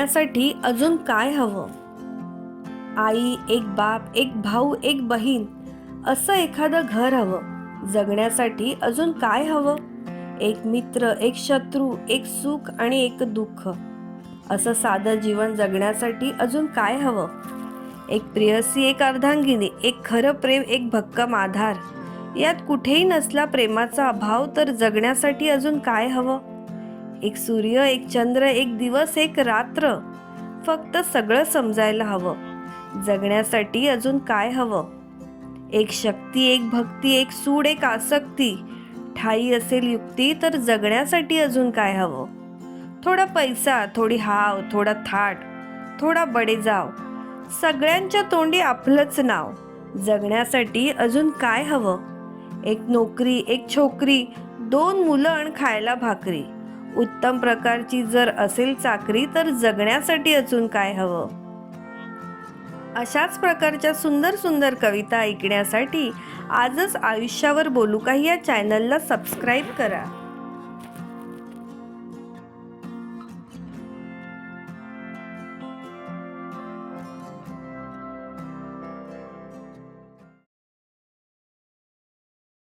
यासाठी अजून काय हवं? आई एक बाप एक भाऊ एक बहीण असं एखादं घर हवं. जगण्यासाठी अजून काय हवं? एक मित्र एक शत्रू एक सुख आणि एक दुःख. असं साधं जीवन जगण्यासाठी अजून काय हवं? एक प्रियसी एक अर्धांगिनी एक खरं प्रेम एक भक्कम आधार. यात कुठेही नसला प्रेमाचा अभाव तर जगण्यासाठी अजून काय हवं? एक सूर्य एक चंद्र एक दिवस एक रात्र. फक्त सगळं समजायला हवं. जगण्यासाठी अजून काय हवं? एक शक्ती एक भक्ती एक सूड एक आसक्ती. ठाई असेल युक्ती तर जगण्यासाठी अजून काय हवं? थोडा पैसा थोडी हाव थोडा थाट थोडा बडे जाव सगळ्यांच्या तोंडी आपलंच नाव. जगण्यासाठी अजून काय हवं? एक नोकरी एक छोकरी दोन मुलं आणि खायला भाकरी. उत्तम प्रकारची जर असेल चाकरी तर जगण्यासाठी अजून काय हवं? अशाच प्रकारच्या सुंदर सुंदर कविता ऐकण्यासाठी आजच आयुष्यावर बोलू काही या चॅनलला सबस्क्राईब करा.